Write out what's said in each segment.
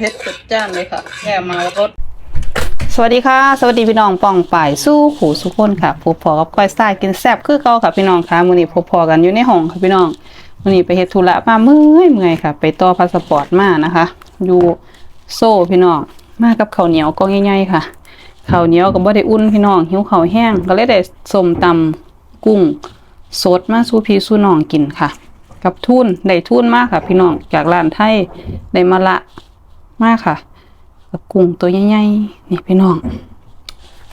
ผ็ดจัดจ้านเลยค่ะแค่มารสสวัสดีค่ะ สวัสดีพี่น้องป่องป่ายสู้หูสุกคนค่ะพบพอกับก้อยซ่ายกินแซ่บคือเก่าค่ะพี่น้องค่ะมื้อนี้พบพอกันอยู่ในห้องค่ะพี่น้องมื้อนี้ไปเฮ็ดธุระมาเมื่อยเมื่อยค่ะ ไปต่อพาสปอร์ตมานะคะ อยู่โซ่พี่น้องมากับข้าวเหนียวก็ง่ายๆค่ะข้าวเหนียวก็บ่ได้อุ่นพี่น้องหิวข้าวแห้งก็เลยได้ส้มตำกุ้งสดมาสู่พี่สู่น้องกินค่ะ กับทุนได้ทุนมากค่ะ พี่น้องจากร้านไทยได้มาละ มากค่ะกับกุ้งตัวใหญ่ๆนี่พี่น้อง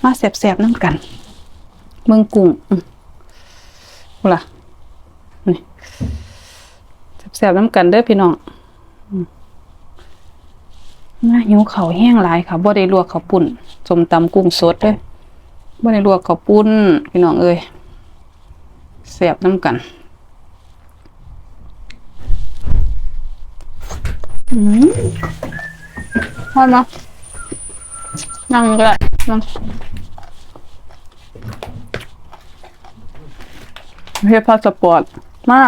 มาแสบๆน้ำกัน เมืองกุ้งอือล่ะนี่แสบๆน้ำกันเด้อพี่น้องมน่าหิวเขาแห้งหลายค่ะบ่ได้ลวกข้าวปุ้นสมตำกุ้งสดเด้อบ่ได้ลวกข้าวปุ้น พี่น้องเอ้ยแสบน้ำกันอืม พอดมานั่งก็ได้นั่งเฮ็ดพาสปอร์ต มา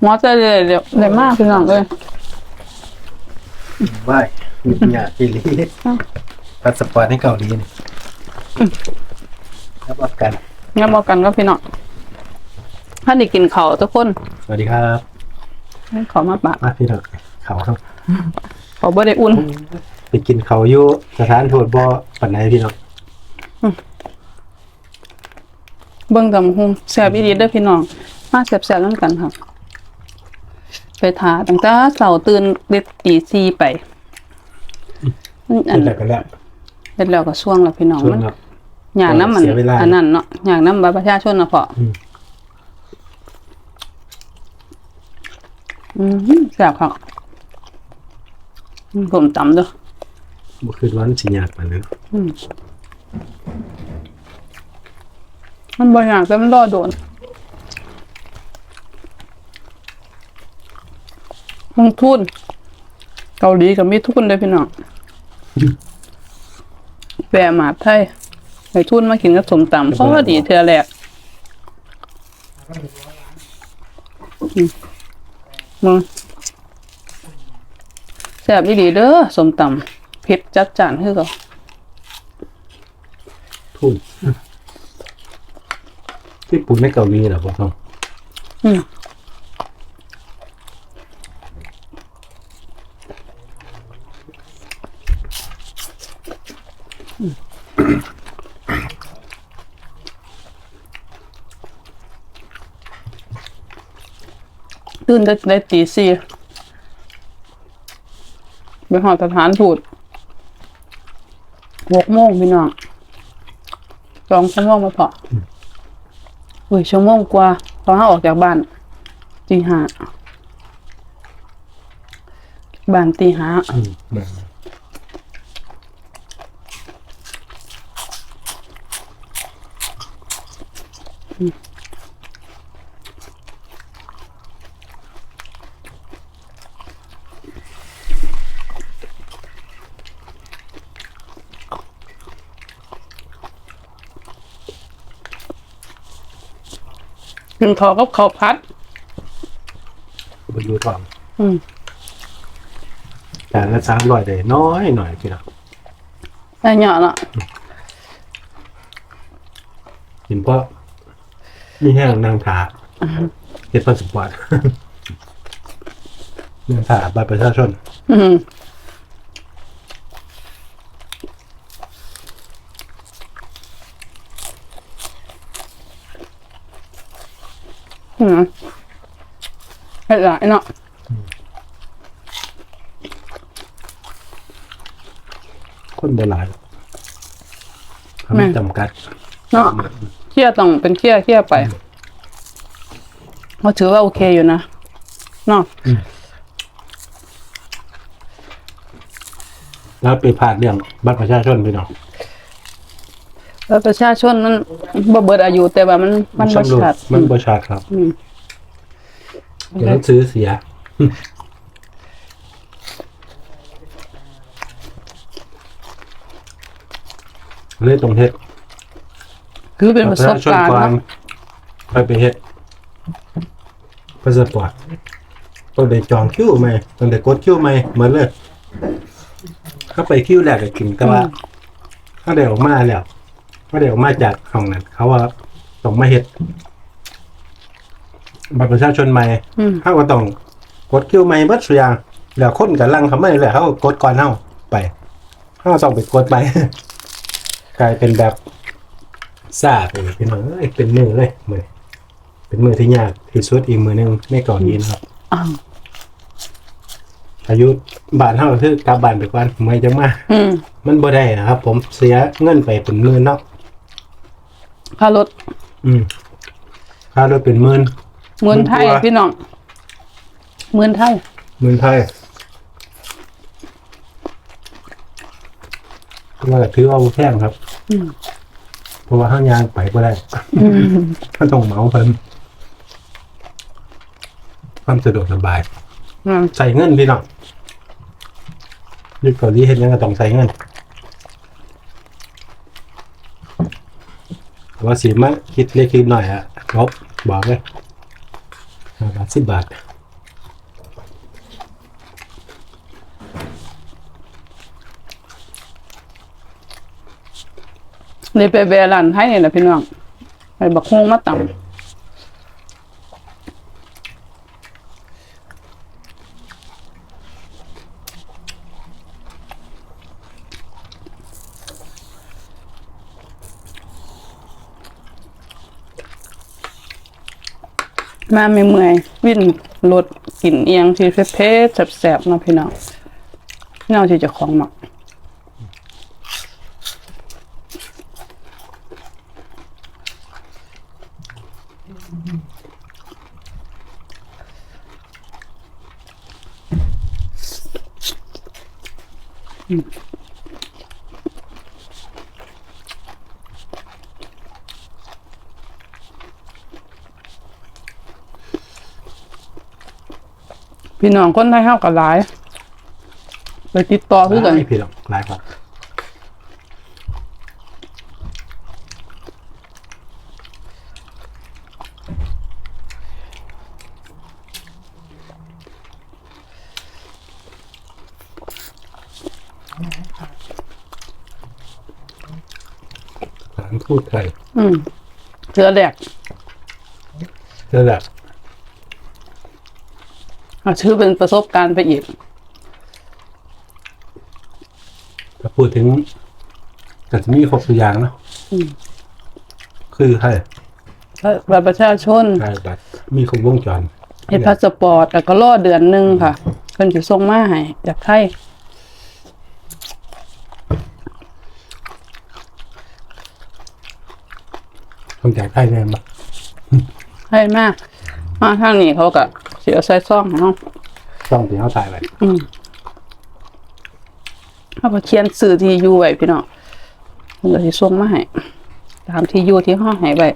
หมอจะเลยเดี๋ยวเดี๋ยวมากพี่น้องเลยว่ายมีปัญญาอีหลีพาสปอร์ตให้เกาหลีนี่รับประกันงั้นบอกกันก็พี่น้องถ้าได้กินเขาวทุกคน สวัสดีครับให้ขอมาปากมาพี่น้องเขาครับ ขอบ่ได้อุ่น ไปกินเขาอยู่สถานทูตบ่ปันไหนพี่น้องเบิ่งตำหุงแซ่บอีดีเด้อพี่น้อง มาแซ่บๆนั่นกันค่ะไปทาตั้งแต่เสาร์ตื่นเด็ดตีซีไปอัน เป็นแบบกันแล้ว เฮ็ดแล้วก็ช่วงแล้วพี่น้องชวนมันเนาะอย่างน้ำมันเสียเวลา อันนั้นเนาะอย่างน้ำบัตรประชาชนนะพออมอืมแซ่บครับอืม ผมตำเด้วยบ่คือร้อนสิยากปานนั้นมันบางอย่างแต่มันรอโดนลงทุนเกาหลีกับมีทุนเลยพี่น้องแปรมาไทยในทุนมากินกับสมตำเพราะว่าดีเธอแหลกอืมมึงแซ่บดีเด้อสมตำเผ็ดจัดจานคือเขาทุ่มที่ปุ่นในเกาหลีเหรอพ่อต้องอืมตื่นได้ได้ตีสี่ ไปหอสถานทูตหกโมงพี่น้องสองชั่วโมงมาพออุ้ยชั่วโมงกว่าพอนห้าออกจากบ้านตีห้าบ้านตีห้าอืม กินขอกับข้าวพัดบ่อยู่ท้องอืมจานละ300ได้น้อยหน่อยพี่น้องได้เยอะละกินเพราะมีแห้งนางถาเฮ็ดพาสปอร์ตนางถาบัตรประชาชน อืม อืมเฮ็ดหลายเนาะคนโบราณเขาไม่จำกัด เนาะเคี่ยต้องเป็นเคี่ยเคี่ยไปเขาถือว่าโอเคอยู่นะเนาะแล้วไปผ่านเรื่องบัตรประชาชนพี่น้อง แล้วประชาชนมันบ่เบิดอายุแต่ว่ามันมันบ่สำรวจชัดมันประชาครับอืมเดี๋ยวต้องซื้อเสียเลยตรงเฮ็ดคือเป็นบัปตรระประสบชาชนการณ์ก่อนเนาะค่อยไปเฮ็ดพาสปอร์ตต้องได้จองคิวไหมต้องได้กดคิวไหมเหมือนเลย เขาไปคิวแรกก็กินแต่ว่าเขาได้ออกมาแล้ว เขาได้ออกมาจากห้องนั้นเขาว่าต้องมาเฮ็ดบัตรประชาชนใหม่อืม เขาก็ต้องกดคิวใหม่เบิดสุอย่างแล้วคนกับลังเขาไม่เลยเขาก็กดก่อนเฮาไปเขาก็ต้องไปกดใหม่กลายเป็นแบบซาไปเลยพี่น้องเอ้ยเป็นมือเลยมือเป็นมือที่ยากที่สุดอีกมือหนึงในเก่อนนี้นะครับ อ้าวอายุบ้านเฮาก็คือกลับบ้านไปก่อนเมื่อยจังมา อืม มันบ่ได้นะครับ ผมเสียเงินไปเป็นหมื่นเนาะ ค่ารถอืมค่ารถเป็นหมื่นหมื่นไทยหมื่นกว่าพี่น้องหมื่นไทยหมื่นไทยว่าถือว่าบ่แพงครับอืมเพราะว่าห้างยางไปบ่ได้อืมก็ต้องเหมาเพิ่นความสะดวกสบายอืมใส่เงินพี่น้องอยุคเกาหลีเห็นยังก็ต้องใส่เงินแต่ ว่าสีมาคิดเล็กคิดหน่อยอะครบบอกเลยห้าบาทสิบบาทเลยไปแบรันให้เนี่ยนะพี่น้องไปบักฮวงมาตำ มาไม่เมื่อยวิ่นรถกินเอียงที่เผ็ดๆแสบๆเนาะพี่น้องพี่น้องที่จะของหมัก พี่น้องคนไทยเฮาก็หลาย ไปติดต่อคือกันไม่ผิดหรอกหลายครับสถานทูตไทยอืมเชือแรกนั่นแหละ เอาชื่อเป็นประสบการณ์ไปอีก ถ้าพูดถึงแต่จะมีครบตัวอย่างเนาะอืม คือใครบัตรประชาชนใครบัตรมีครบวงจรเฮ็ดพาสปอร์ตแล้วก็รอเดือนหนึงค่ะเพิ่นสิส่งมาให้จากไทยต้องจ่ายค่าแรงมาให้มากมาทางนี้เขาก็สิ เอาใส่ซองให้เนาะต้องถึงเขาตายไปอืมเขาก็เขียนสื่อที่อยู่ไว้พี่น้องเพิ่นก็สิส่งมาให้ตามที่อยู่ที่ห้องให้ไว้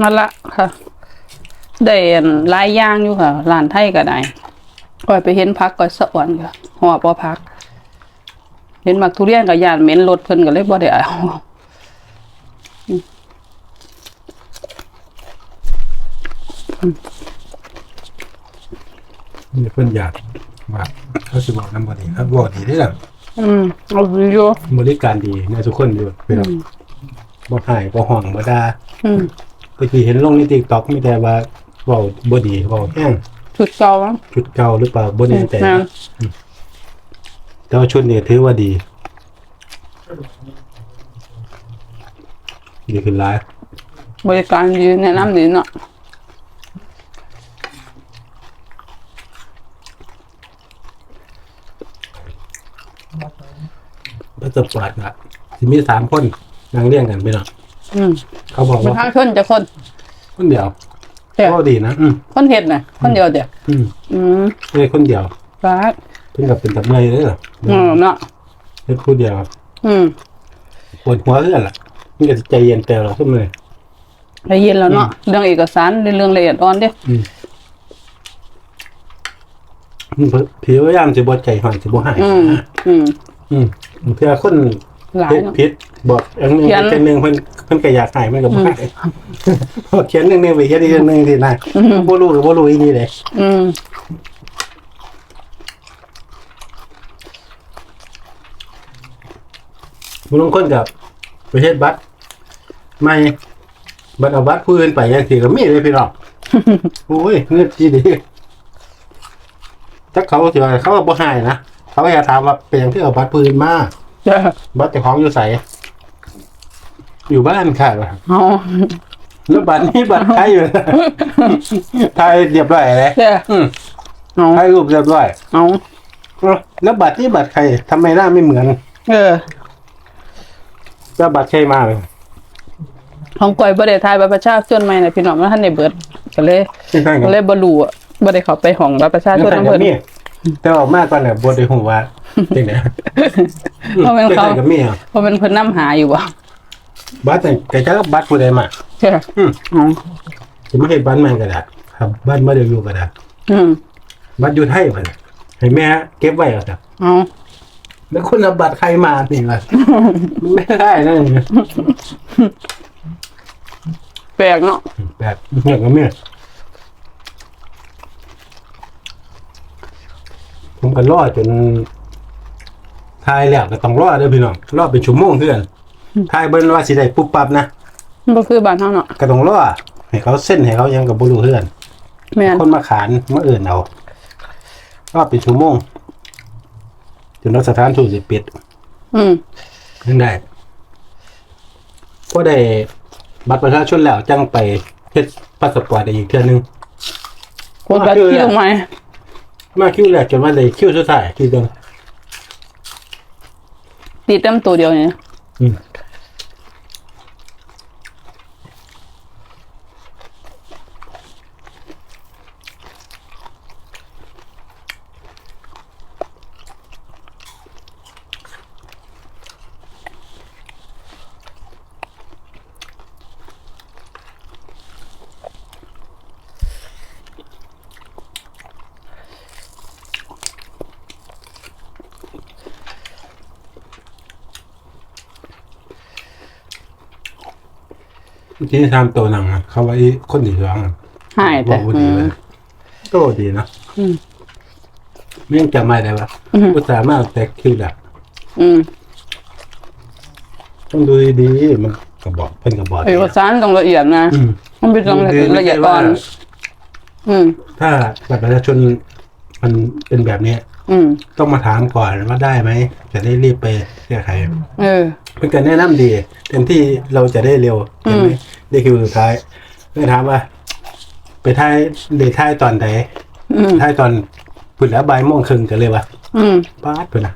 นั่นละค่ะได้อันหลายอย่างอยู่ค่ะร้านไทยก็ได้ก่อยไปเห็นพักก่อยสะอ่อนค่ะหอบบ่พัก เห็นมักทุเรียนกับยานเหม็นรถเพิ่นก็เลยบ่ได้เอา มีเพื่อนอยากว่าเขาสิบอกน้ำบดีครับบอกดีได้หรออืมเอาอยู่บริการดีนะทุกคนอยู่เป็นแบบบ่หายบ่ห่องบ่ดาอืมตะกี้เห็นลงในติ๊กต็อกมีแต่ว่าเว้าบ่ดีเว้าแห้งชุดเก่ามั้งชุดเก่าหรือเปล่าบ่แน่ใจแม่นแต่ว่าชุดนี้ถือว่าดี ดีขึ้นหลายบริการดีแนะนำดีเนาะ พระ สปอร์ตอะสิมีสามคนนั่งเรียงกันไปเนาะอืมเขาบอกประว่าชาชนจะคน คนเดียวเดียว ก็ดีนะอืมคนเฮ็ดน่ะ คนเดียวเดียวอืมอืมเลยคนเดียวรักเพิ่งกับเป็นตับเมยเลยเหรออืมเนาะเฮ็ดผู้เดียวอืมปวดหัวเรื่อนล่ะมันก็สิใจเย็นแต่เราขึ้นเลย ได้ยินแล้วเนาะเรื่องเอกสารเรื่องละเอียดอ่อนเด้อืมผิวพยายามจะบดใจหอนจะบ่หายอืมอืมอืม เพื่อคนหลายเฮ็ดเนาะ ผิดบอกอย่างหนึงเขียนเป็นหนึ่งเพิ่นพิ่นก็อยากให้มันก็บ่ให้พอเขียนหนึงๆไปเขียนอีกหนึงสินะบ่รู้ก็บ่รู้อีนี่เลยอืมบางคนกับประเทศบัตรไม่บัตรเอาบัตรผู้อื่นไปยังทีก็มีเลยพี่น้องโอ้ยเงินจีดีถ้าเขาถือว่าเขาว่าบ่ให้นะ เขาก็จะถามว่าเป็นอย่างที่เอาบัตรผู้อื่นมาจ้ะบัตรเจ้าของอยู่ใสอยู่บ้านค่ะเอาแล้วบัตรนี้บัตรใครอยู่ถ่ายเรียบร้อยเลยจ้ะอืมเอาถ่ายรูปเรียบร้อยเอาแล้วบัตรนี้บัตรใครทำไมหน้าไม่เหมือนเออแล้วบัตรใครมาเลยของก่อยบ่ได้ทายบัตรประชาชนใหม่นะพี่น้องมันทันได้เบิดก็เลยไม่ใช่กัก็นเลยบ่รู้อะบ่ได้เข้าไปห้องบัตรประชาชนนั่นำนกัเพิ่บนมี แต่ออกมากก่อนเนี่ยบวชในหัวจริงเนี่ยเพราะมันเขากับมีอะเพราะมันเพิ่นนำหาอยู่บ่บัตรแต่แกจะบัตรผู้ใดมาจ้ะอืมเอาจะไม่ให้บัตรแม่งก็ได้ครับบัตรไม่ได้อยู่ก็ได้อืมบัตรอยู่ไทยมันให้แม่เก็บไว้ก็ได้เอาแล้วคุณเอาบัตรใครมานี่ล่ะมันไม่ได้นะเนี่ยแปลกเนาะแบบเงี้ยกับเมีย ผมก็รอจนทายแล้วก็ต้องรอเด้อพี่น้องรอเป็นชั่วโมงเพื่อนทายเบิ้นว่าสิได้ปุ๊บปั๊บนะมันบ่คือบ้านเฮาเนาะก็ต้องรอให้เขาเส้นให้เขายังกับบุรุเพื่อนแม่นคนมาขานมาเอื่นเอารอบเป็นชั่วโมงจนรัสถานถูกสิปิด อืมยังได้ก็ได้บัตรประชาชนแล้วจังไปเฮ็ดพาสปอร์ตได้อีกเทื่อนึงกดบัตรคิวใหม่ มาคิวแรกจนมาเลยคิวสุดท้ายคิวเดียวติดเต็มตัวเดียวนี่อืม ที่ทำตัวหนังอะเขาไว้คนดีร้องอะหายบแต่อกว่าอืดีมเลยโตดีนะอืม ไม่ยังจำไม่ได้ปะอืมอุตส่าห์มากแต่คิวแหละอืมต้องดูดีๆมันกระบอกเพิ่นกระบอกเอกสารต้องละเอียดนะ อืม มันเป็นต้องละเอียดอ่อน อืม ถ้าบัตรประชาชนมันเป็นแบบนี้ อืม ต้องมาถามก่อนว่าได้ไหม จะได้รีบไปแก้ไขเออ เป็นการแนะนำดีเต็มที่เราจะได้เร็วอืมเห็นไหมได้คิวสุดท้ายไม่ถามว่า ไปท้ายเดทท้ายตอนไหนอืมท้ายตอนพุ่นแล้วบ่ายโมงครึ่งกันเลยวะอืมป้าดเพิ่นนะ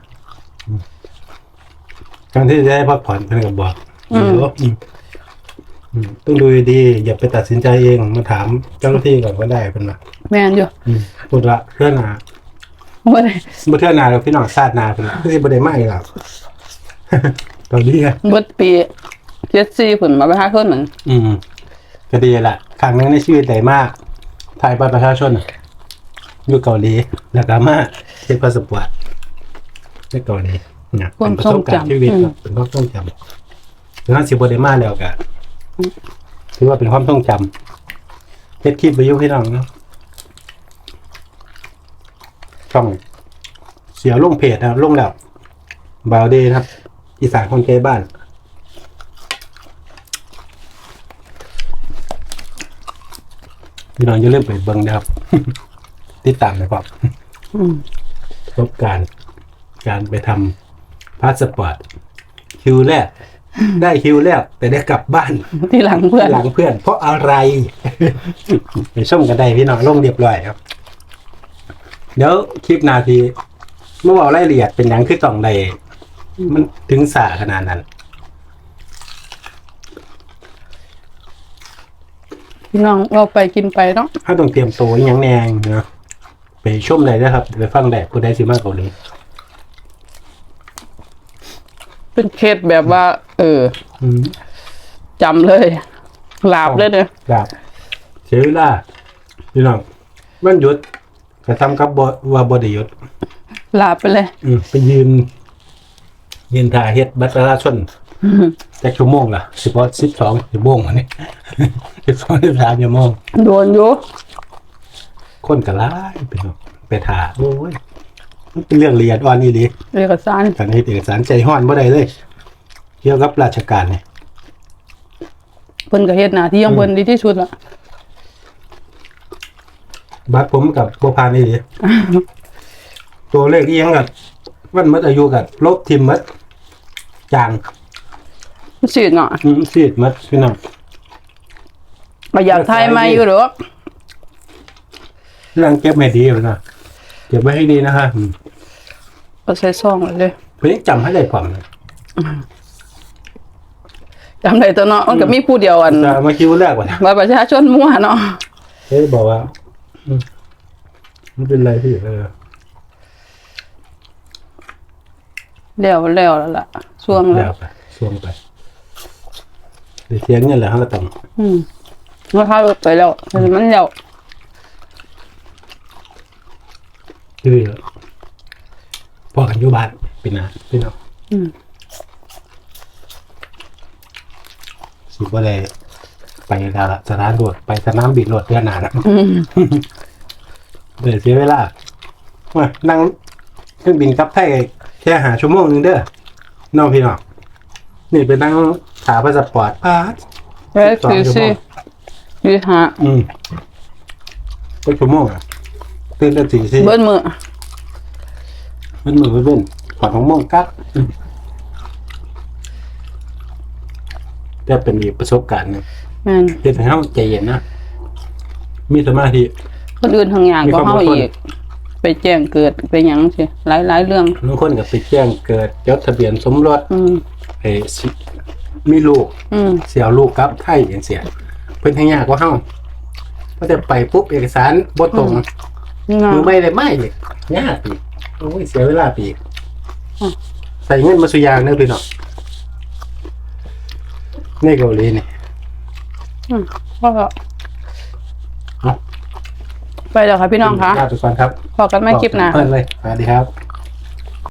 อืมการที่จะได้พักผ่อนเพิ่นก็บอกอืม เดี๋ยวอืมอืมต้องดูดีๆอย่าไปตัดสินใจเองมาถามเจ้าหน้าที่ก่อนก็ได้เพิ่นว่า แม่นอยู่ อืมพูดละเพื่อนหนา บ่ได้บ่เทื่อหนาเราพี่น้องชาติหนาเพิ่นคือบ่ได้มาอีกแล้วตอนนี้ไงเบิดปี74พุ่นมาไปหาคนเหมือนอืมก็ดีละครั้งหนึงในชีวิตใหญ่มากถ่ายบัตรประชาชนน่ะอยู่เกาหลีแล้วก็มาเฮ็ดพาสปอร์ตในเกาหลีเนี่ยเป็นประสบการณ์ชีวิตครับเป็นความทรงจำแล้วสิบ่ได้มาแล้วก็ถือว่าเป็นความทรงจำเฮ็ดคลิปไปอยู่พี่น้องเนาะ ช่องเสียลงเพจนะครับลงแล้วบาวเดย์นะครับ อีสานคนเกบ้าน พี่น้องอย่าลืมไปเบิ่งนะครับ ติดตามนะครับอืมประสบการณ์การไปทำพาสปอร์ตคิวแรก ได้คิวแรก แต่ได้กลับบ้าน ที่หลังเพื่อน หลังเพื่อน เพราะอะไร ไปชมกันได้พี่น้องลงเรียบร้อยครับ เดี๋ยวคลิปหนาทีเมื่อบอกรายละเอียดเป็นหยังคือต้องใดมันถึงสาขนาดนั้น พี่น้องเราไปกินไปเนาะถ้าต้องเตรียมตัวอหยังแนงเนาะไปชมเลยนะครับไปฟังแดกผู้ใดสิมากเกาหลีเป็นเคสแบบว่า เอออืมจำเลยหลาบเลยเด้อครับเสียเวลาพี่น้องมันหยุด กระทำกับบว่าบไดหยุดหลาบไปเลยอืมไปยืน ยืนถ่ายเฮ็ดบัตรประชาชนแต่ชั่วโมงละสิบว่าสิบสองชั่วโมงวันนี้สิบสองสิบสามชั่วโมงโดนอยู่คนกะล่ายไปเนาะไปถ่าโอ้ยมันเป็นเรื่องละเอียดอ่อนนี่ดิเอกสารการเฮ็ดเอกสารใจห้อนบ่ได้เลย เกี่ยวกับราชการนี่เพิ่นก็เฮ็ดหน้าที่ของเพิ่นดีที่สุดละ บัตรผมกับบ่ผ่านนี่ดิตัวเลขอีหยังกับวันหมดอายุกับลบทิมหมดจางสิเนาะอืมซีดหมดพี่น้องก็อยากทายใหม่อยู่ดอกเรื่องเก็บให้ดีเลยนะเก็บไว้ให้ดีนะคะอืมก็ใส่ซองไว้เลยเพิ่นยังจำให้ได้ความนะจำได้ตัวเนาะมันก็มีผู้เดียวอันจะมาคิวแรกว่านะบัตรประชาชนมั่วเนาะเฮ้ยบอกว่าอืม ไม่เป็นไรพี่เออแล้วแล้วแล้วล่ะช่วงแล้แล้ววไปช่วงไปเดี๋ยวเสียเงินแหละเขาก็ต้องอืมราคาลดไปแล้วแต่มันแล้วคือพอกันอยู่บ้านเป็นนะพี่น้องอืม สิบ่ได้ไปแล้วล่ะสถานตรวจไปสนามบินรถเพื่อนหนานะอืมเดี๋ยวเสียเวลาว่านั่งเครื่องบินกลับไทยแค่หาชั่วโมงหนึงเด้อน้องพี่น้องนี่ไปนั่งขาพาสปอร์ตพาสเอ้ยคือสิคือหาอืมก็ชั่วโมงอะตื่นแต่สี่สี่เบิ้ลมือมันมือเป็นขอดของโมงกักอืมแต่เป็นอีกประสบการณ์หนึง แม่นเฮ็ดให้เฮาใจเย็นนะมีสมาธิ คนอื่นทางอย่างมีก็ความเฮาอดทน อีก ไปแจ้งเกิดไปหยังสิหลายๆเรื่อง บางคนก็ไปแจ้งเกิดจดทะเบียนสมรสอืม ไอ้สิมีลูก อืม เสียลูกกับไทยอย่างเสียเพิ่นให้ยากกว่าเฮาพอจะไปปุ๊บเอกสารบ่ตรงนี่นะมือไม่ได้ไม่เลยยากอีกโอ้ยเสียเวลาไปอีกอืมใส่เงินมาสุอยางเด้อพี่น้องในเกาหลีนี่อืม ก็เอาไปแล้วค่ะพี่น้องคะลาไปก่อนครับพอกันไม่คลิปหนะ เพิ่นเลยสวัสดีครับ